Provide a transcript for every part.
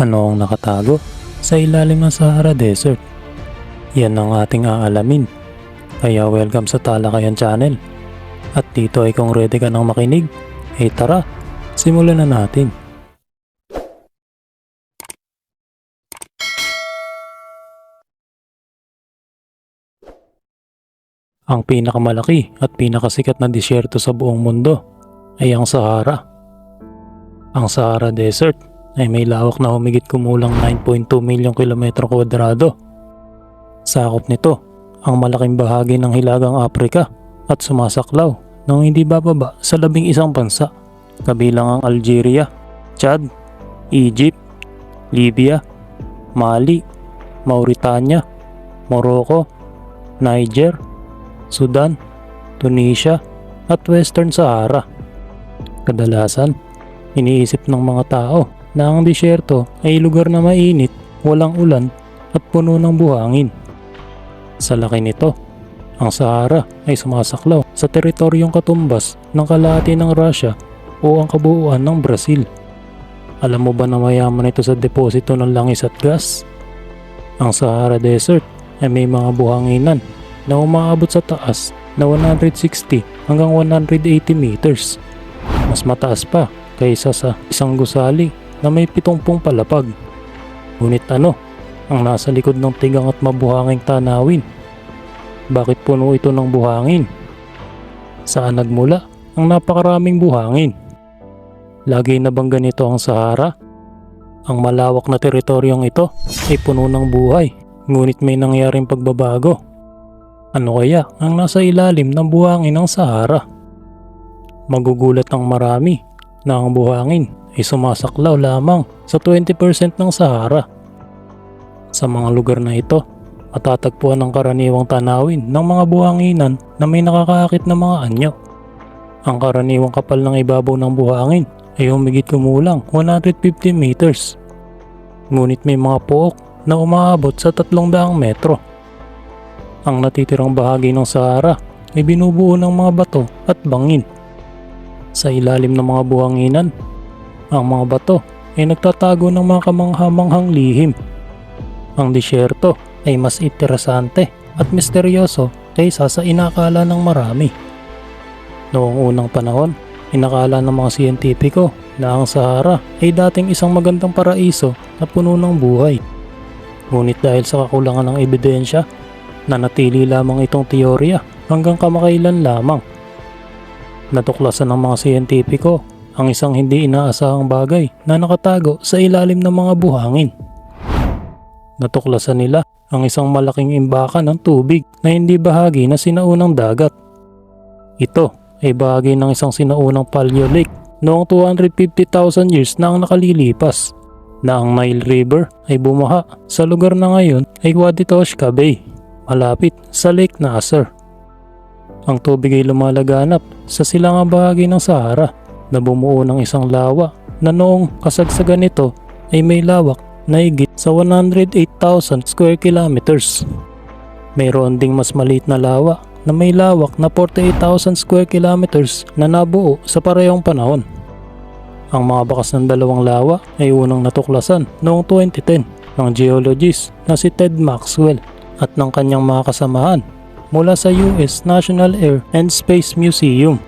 Ano ang nakatago sa ilalim ng Sahara Desert? Yan ang ating aalamin. Kaya welcome sa Talakayan Channel. At dito ay kung ready ka nang makinig, eh tara, simulan na natin. Ang pinakamalaki at pinakasikat na disyerto sa buong mundo ay ang Sahara. Ang Sahara Desert ay may lawak na humigit kumulang 9.2 milyong kilometro kwadrado. Sakop nito ang malaking bahagi ng Hilagang Afrika at sumasaklaw ng hindi bababa sa labing isang bansa kabilang ang Algeria, Chad, Egypt, Libya, Mali, Mauritania, Morocco, Niger, Sudan, Tunisia at Western Sahara. Kadalasan, iniisip ng mga tao na ang disyerto ay lugar na mainit, walang ulan at puno ng buhangin. Sa laki nito, ang Sahara ay sumasaklaw sa teritoryong katumbas ng kalahati ng Russia o ang kabuuan ng Brazil. Alam mo ba na mayaman ito sa deposito ng langis at gas? Ang Sahara Desert ay may mga buhanginan na umaabot sa taas na 160 hanggang 180 meters. Mas mataas pa kaysa sa isang gusali na may 70 palapag. Ngunit ano ang nasa likod ng tigang at mabuhanging tanawin? Bakit puno ito ng buhangin? Saan nagmula ang napakaraming buhangin? Lagi na bang ganito ang Sahara? Ang malawak na teritoryong ito ay puno ng buhay, ngunit may nangyaring pagbabago. Ano kaya ang nasa ilalim ng buhangin ng Sahara? Magugulat ang marami na ang buhangin ay sumasaklaw lamang sa 20% ng Sahara. Sa mga lugar na ito, matatagpuan ang karaniwang tanawin ng mga buhanginan na may nakakaakit na mga anyo. Ang karaniwang kapal ng ibabaw ng buhangin ay humigit kumulang 150 meters. Ngunit may mga pook na umaabot sa 300 metro. Ang natitirang bahagi ng Sahara ay binubuo ng mga bato at bangin. Sa ilalim ng mga buhanginan, ang mga bato ay nagtatago ng mga kamanghamanghang lihim. Ang disyerto ay mas interesante at misteryoso kaysa sa inakala ng marami. Noong unang panahon, inakala ng mga siyentipiko na ang Sahara ay dating isang magandang paraiso na puno ng buhay. Ngunit dahil sa kakulangan ng ebidensya, nanatili lamang itong teorya hanggang kamakailan lamang. Natuklasan ng mga siyentipiko ang isang hindi inaasahang bagay na nakatago sa ilalim ng mga buhangin. Natuklasan nila ang isang malaking imbakan ng tubig na hindi bahagi na sinaunang dagat. Ito ay bahagi ng isang sinaunang paleo lake noong 250,000 years na ang nakalilipas na ang Nile River ay bumaha sa lugar na ngayon ay Wadi Toshka Bay malapit sa Lake Nasser. Ang tubig ay lumalaganap sa silangang bahagi ng Sahara na bumuo ng isang lawa na noong kasagsagan nito ay may lawak na higit sa 108,000 square kilometers. Mayroon ding mas maliit na lawa na may lawak na 48,000 square kilometers na nabuo sa parehong panahon. Ang mga bakas ng dalawang lawa ay unang natuklasan noong 2010 ng geologist na si Ted Maxwell at ng kanyang mga kasamahan mula sa US National Air and Space Museum.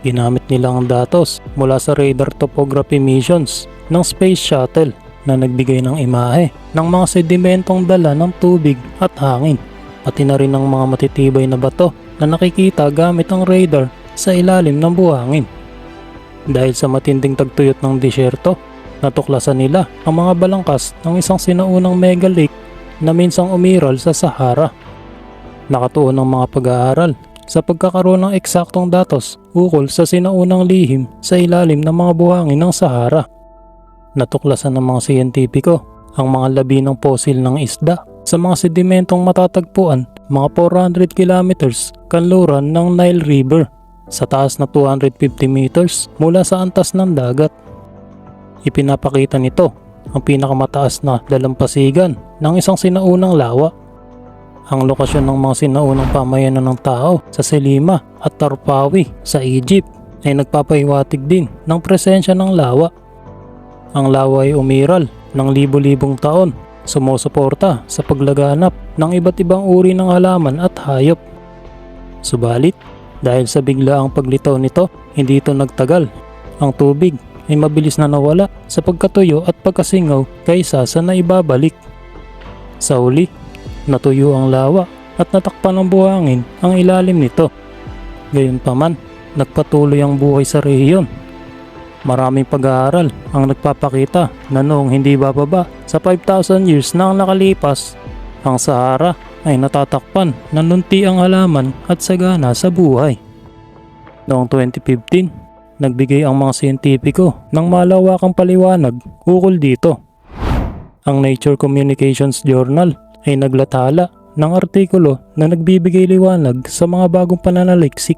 Ginamit nila ang datos mula sa radar topography missions ng Space Shuttle na nagbigay ng imahe ng mga sedimentong dala ng tubig at hangin pati na rin ng mga matitibay na bato na nakikita gamit ang radar sa ilalim ng buhangin. Dahil sa matinding tagtuyot ng disyerto, natuklasan nila ang mga balangkas ng isang sinaunang mega lake na minsang umiral sa Sahara. Nakatuon ng mga pag-aaral sa pagkakaroon ng eksaktong datos ukol sa sinaunang lihim sa ilalim ng mga buhangin ng Sahara. Natuklasan ng mga siyentipiko ang mga labi ng posil ng isda sa mga sedimentong matatagpuan mga 400 kilometers kanluran ng Nile River sa taas na 250 meters mula sa antas ng dagat. Ipinapakita nito ang pinakamataas na dalampasigan ng isang sinaunang lawa. Ang lokasyon ng mga sinaunang pamayanan ng tao sa Selima at Tarpawi sa Egypt ay nagpapahiwatig din ng presensya ng lawa. Ang lawa ay umiral ng libo-libong taon sumusuporta sa paglaganap ng iba't ibang uri ng halaman at hayop. Subalit, dahil sa biglaang paglitaw nito, hindi ito nagtagal. Ang tubig ay mabilis na nawala sa pagkatuyo at pagkasingaw kaysa sa naibabalik. Sa uli, natuyo ang lawa at natakpan ng buhangin ang ilalim nito. Gayunpaman, nagpatuloy ang buhay sa rehiyon. Maraming pag-aaral ang nagpapakita na noong hindi bababa sa 5,000 years na ang nakalipas, ang Sahara ay natatakpan ng lunti ang halaman at sagana sa buhay. Noong 2015, nagbigay ang mga siyentipiko ng malawakang paliwanag ukol dito. Ang Nature Communications Journal ay naglathala ng artikulo na nagbibigay liwanag sa mga bagong pananaliksik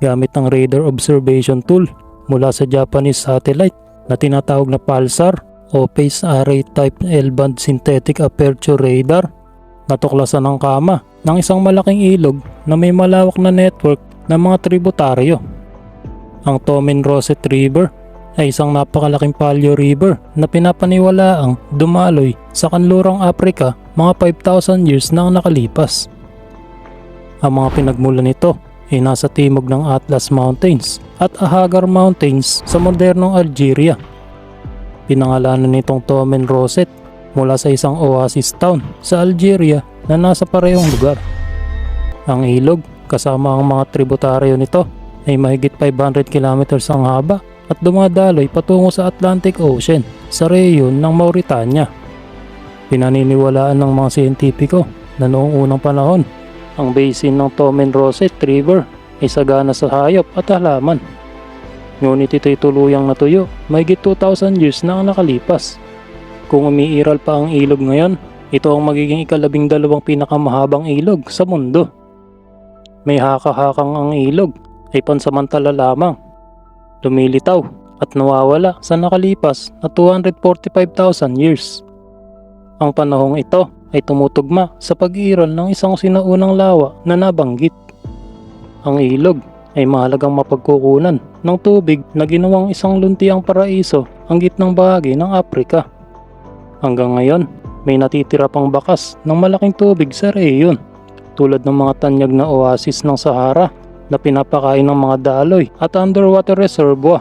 gamit ang radar observation tool mula sa Japanese satellite na tinatawag na PALSAR o Phase Array Type L-band Synthetic Aperture Radar. Natuklasan ng kama ng isang malaking ilog na may malawak na network ng mga tributaryo. Ang Tomen Roset River ay isang napakalaking paleo river na pinapaniwalaang dumaloy sa kanlurang Afrika mga 5,000 years na ang nakalipas. Ang mga pinagmulan nito ay nasa timog ng Atlas Mountains at Ahagar Mountains sa modernong Algeria. Pinangalanan nitong Tomen Roset mula sa isang oasis town sa Algeria na nasa parehong lugar. Ang ilog kasama ang mga tributaryo nito ay mahigit 500 kilometers ang haba at dumadaloy patungo sa Atlantic Ocean sa rehiyon ng Mauritania. Pinaniniwalaan ng mga siyentipiko na noong unang panahon, ang basin ng Tomen Roset River ay sagana sa hayop at halaman. Ngunit ito'y tuluyang natuyo, mahigit 2,000 years na ang nakalipas. Kung umiiral pa ang ilog ngayon, ito ang magiging ikalabing dalawang pinakamahabang ilog sa mundo. May haka-hakang ang ilog ay pansamantala lamang. Lumilitaw at nawawala sa nakalipas na 245,000 years. Ang panahong ito ay tumutugma sa pag-iral ng isang sinaunang lawa na nabanggit. Ang ilog ay mahalagang mapagkukunan ng tubig na ginawang isang luntiang paraiso ang gitnang bahagi ng Afrika. Hanggang ngayon, may natitira pang bakas ng malaking tubig sa rehiyon tulad ng mga tanyag na oasis ng Sahara na pinapakain ng mga daloy at underwater reservoir.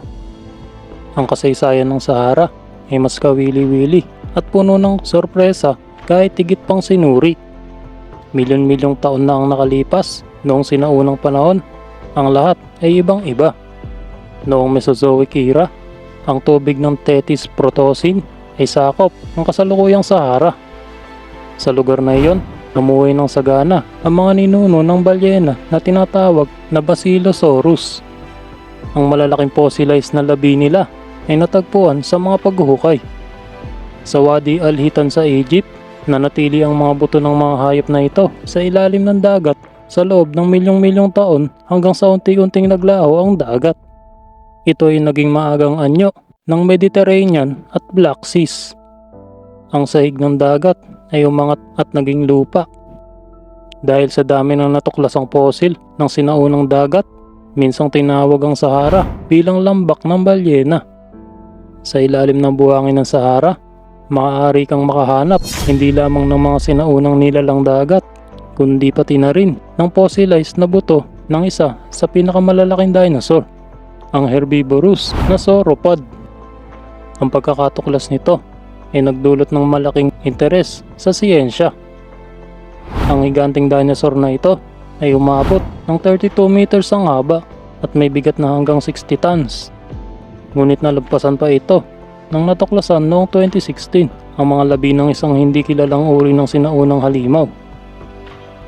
Ang kasaysayan ng Sahara ay mas kawili-wili at puno ng sorpresa kahit higit pang sinuri. Milyon-milyong taon na ang nakalipas noong sinaunang panahon, ang lahat ay ibang-iba. Noong Mesozoic era, ang tubig ng Tethys Protosin ay sakop ng kasalukuyang Sahara. Sa lugar na iyon, namuhay ng sagana ang mga ninuno ng balyena na tinatawag na Basilosaurus. Ang malalaking fossilized na labi nila ay natagpuan sa mga paghuhukay. Sa Wadi Al-Hitan sa Egypt, nanatili ang mga buto ng mga hayop na ito sa ilalim ng dagat sa loob ng milyong-milyong taon hanggang sa unti-unting naglaho ang dagat. Ito ay naging maagang anyo ng Mediterranean at Black Seas. Ang sahig ng dagat ay umangat at naging lupa. Dahil sa dami ng natuklasang fossil ng sinaunang dagat, minsang tinawag ang Sahara bilang lambak ng balyena. Sa ilalim ng buhangin ng Sahara, maaari kang makahanap hindi lamang ng mga sinaunang nilalang dagat, kundi pati na rin ng fossilized na buto ng isa sa pinakamalalaking dinosaur, ang herbivorous na sauropod. Ang pagkakatuklas nito ay nagdulot ng malaking interes sa siyensya. Ang higanting dinosaur na ito ay umabot ng 32 meters ang haba at may bigat na hanggang 60 tons. Ngunit nalagpasan pa ito nang natuklasan noong 2016 ang mga labi ng isang hindi kilalang uri ng sinaunang halimaw.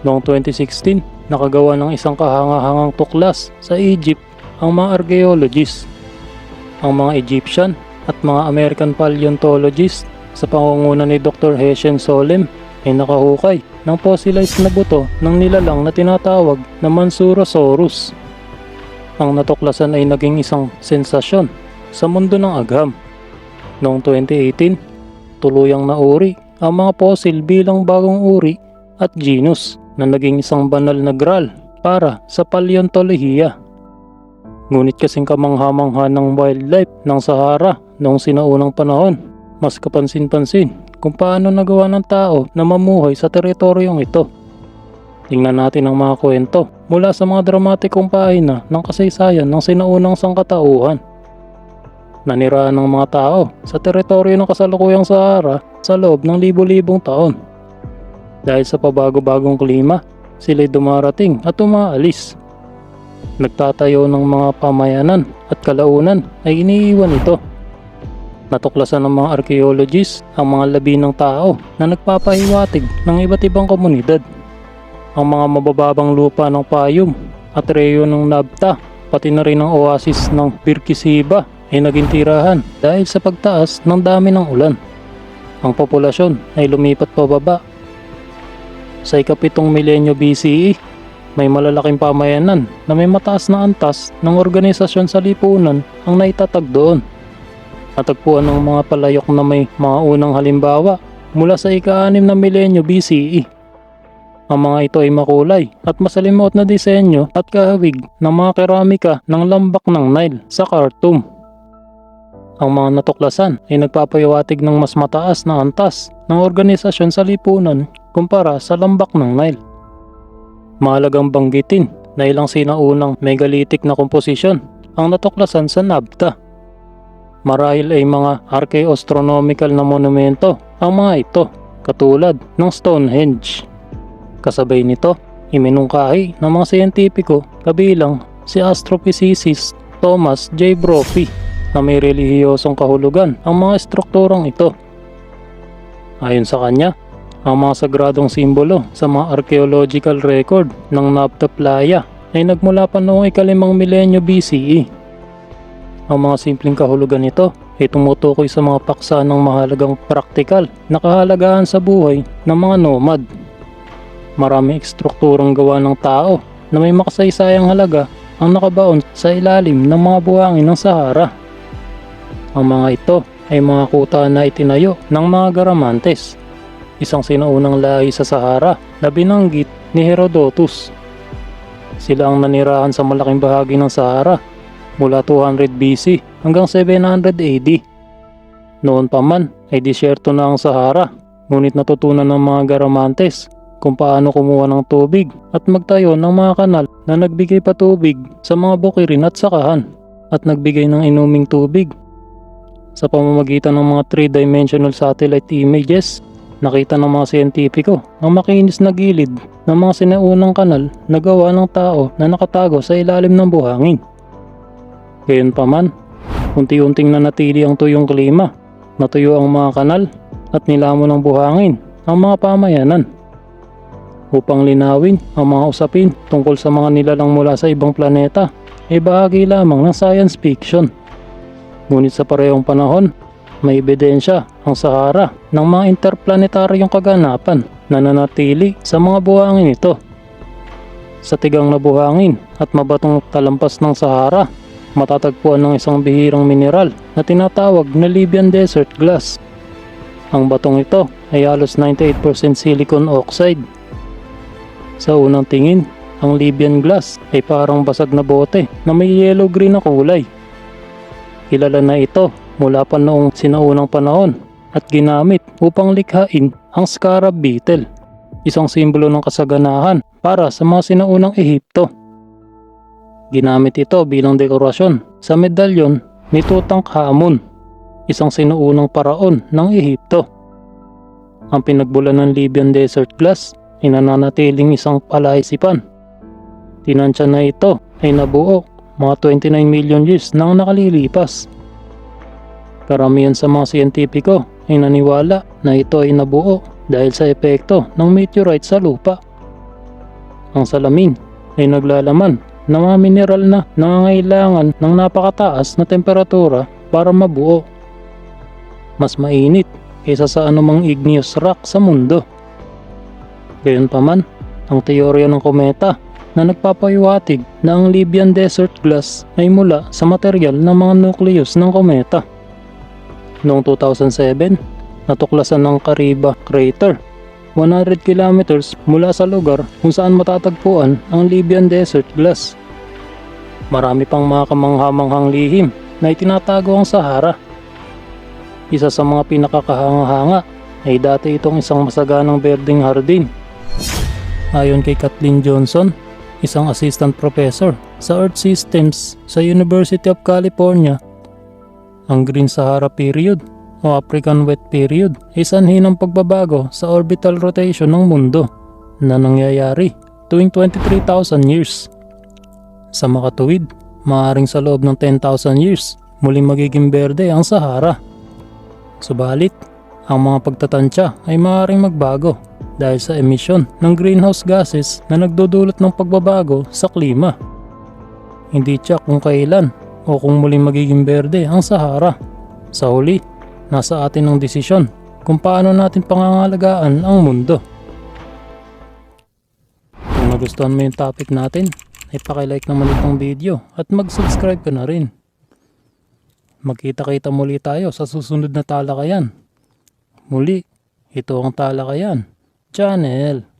Noong 2016, nakagawa ng isang kahangahangang tuklas sa Egypt ang mga archaeologists. Ang mga Egyptian at mga American paleontologists sa pangunguna ni Dr. Heshen Solem ay nakahukay ng fossilized na buto ng nilalang na tinatawag na Mansurosaurus. Ang natuklasan ay naging isang sensasyon sa mundo ng agham. Noong 2018, tuluyang nauri ang mga fossil bilang bagong uri at genus na naging isang banal na gral para sa paleontolohiya. Ngunit kasing kamangha-mangha ng wildlife ng Sahara noong sinaunang panahon, mas kapansin-pansin kung paano nagawa ng tao na mamuhay sa teritoryong ito. Tingnan natin ang mga kwento mula sa mga dramatikong pahina ng kasaysayan ng sinaunang sangkatauhan. Nanirahan ng mga tao sa teritoryo ng kasalukuyang Sahara sa loob ng libo-libong taon. Dahil sa pabago-bagong klima, sila'y dumarating at umaalis. Nagtatayo ng mga pamayanan at kalaunan ay iniiwan ito. Natuklasan ng mga archaeologists ang mga labi ng tao na nagpapahiwatig ng iba't ibang komunidad. Ang mga mabababang lupa ng Payum at reyo ng Nabta, pati na rin ang oasis ng Birkisiba ay naging tirahan dahil sa pagtaas ng dami ng ulan. Ang populasyon ay lumipat pababa. Sa ikapitong milenyo BCE, may malalaking pamayanan na may mataas na antas ng organisasyon sa lipunan ang naitatag doon. Natagpuan ng mga palayok na may mga unang halimbawa mula sa ika-anim na milenyo BCE. Ang mga ito ay makulay at masalimuot na disenyo at kahawig ng mga keramika ng lambak ng Nile sa Khartoum. Ang mga natuklasan ay nagpapayawatig ng mas mataas na antas ng organisasyon sa lipunan kumpara sa lambak ng Nile. Mahalagang banggitin na ilang sinaunang megalithic na komposisyon ang natuklasan sa Nabta. Marahil ay mga archaeoastronomical na monumento ang mga ito katulad ng Stonehenge. Kasabay nito, iminungkahi ng mga siyentipiko kabilang si astrophysicist Thomas J. Brophy na may relihiyosong kahulugan ang mga strukturang ito. Ayon sa kanya, ang mga sagradong simbolo sa mga archaeological record ng Nabta Playa ay nagmula pa noong ikalimang milenyo BCE. Ang mga simpleng kahulugan nito ay tumutukoy sa mga paksa ng mahalagang praktikal na kahalagahan sa buhay ng mga nomad. Maraming ekstrukturang gawa ng tao na may makasaysayang halaga ang nakabaon sa ilalim ng mga buhangin ng Sahara. Ang mga ito ay mga kuta na itinayo ng mga Garamantes, isang sinaunang lahi sa Sahara na binanggit ni Herodotus. Sila ang nanirahan sa malaking bahagi ng Sahara mula 200 BC hanggang 700 AD. Noon pa man ay disyerto na ang Sahara, ngunit natutunan ng mga Garamantes kung paano kumuha ng tubig at magtayo ng mga kanal na nagbigay patubig sa mga bukirin at sakahan at nagbigay ng inuming tubig. Sa pamamagitan ng mga 3-dimensional satellite images, nakita ng mga siyentipiko ang makinis na gilid ng mga sinaunang kanal na gawa ng tao na nakatago sa ilalim ng buhangin. Gayunpaman, unti-unting nanatili ang tuyong klima, natuyo ang mga kanal at nilamon ng buhangin ang mga pamayanan upang linawin ang mga usapin tungkol sa mga nilalang mula sa ibang planeta ay bahagi lamang ng science fiction. Ngunit sa parehong panahon, may ebidensya ang Sahara ng mga interplanetaryong kaganapan na nanatili sa mga buhangin ito. Sa tigang na buhangin at mabatong talampas ng Sahara, matatagpuan ng isang bihirang mineral na tinatawag na Libyan Desert Glass. Ang batong ito ay halos 98% silicon oxide sa unang tingin, ang Libyan glass ay parang basag na bote na may yellow-green na kulay. Kilala na ito mula pa noong sinaunang panahon at ginamit upang likhain ang scarab beetle, isang simbolo ng kasaganahan para sa mga sinaunang Ehipto. Ginamit ito bilang dekorasyon sa medalyon ni Tutankhamun, isang sinuunang paraon ng Ehipto. Ang pinagbulan ng Libyan Desert Glass ay nananatiling isang palaisipan. Tinansya na ito ay nabuo mga 29 million years nang nakalilipas. Karamihan sa mga siyentipiko ay naniwala na ito ay nabuo dahil sa epekto ng meteorite sa lupa. Ang salamin ay naglalaman ng mga mineral na nangangailangan ng napakataas na temperatura para mabuo. Mas mainit kaysa sa anumang igneous rock sa mundo. Gayunpaman, ang teorya ng kometa na nagpapahiwatig na ang Libyan Desert Glass ay mula sa material ng mga nucleus ng kometa. Noong 2007, natuklasan ng Kariba Crater 100 kilometers mula sa lugar kung saan matatagpuan ang Libyan Desert Glass. Marami pang mga kamanghamanghang lihim na itinatago ang Sahara. isa sa mga pinakakahanga-hanga ay dati itong isang masaganang berdeng hardin. Ayon kay Kathleen Johnson, isang assistant professor sa Earth Systems sa University of California, ang Green Sahara Period o African Wet Period ay sanhi ng pagbabago sa orbital rotation ng mundo na nangyayari tuwing 23,000 years. Sa makatuwid, maaaring sa loob ng 10,000 years, muling magiging berde ang Sahara. Subalit, ang mga pagtatansya ay maaaring magbago dahil sa emisyon ng greenhouse gases na nagdudulot ng pagbabago sa klima. Hindi tiyak kung kailan o kung muling magiging berde ang Sahara. Sa huli, nasa atin ang desisyon kung paano natin pangangalagaan ang mundo. Kung nagustuhan mo yung topic natin, ay pakilike naman itong video at mag-subscribe ka na rin. Magkita-kita muli tayo sa susunod na talakayan. Muli, ito ang talakayan. Channel.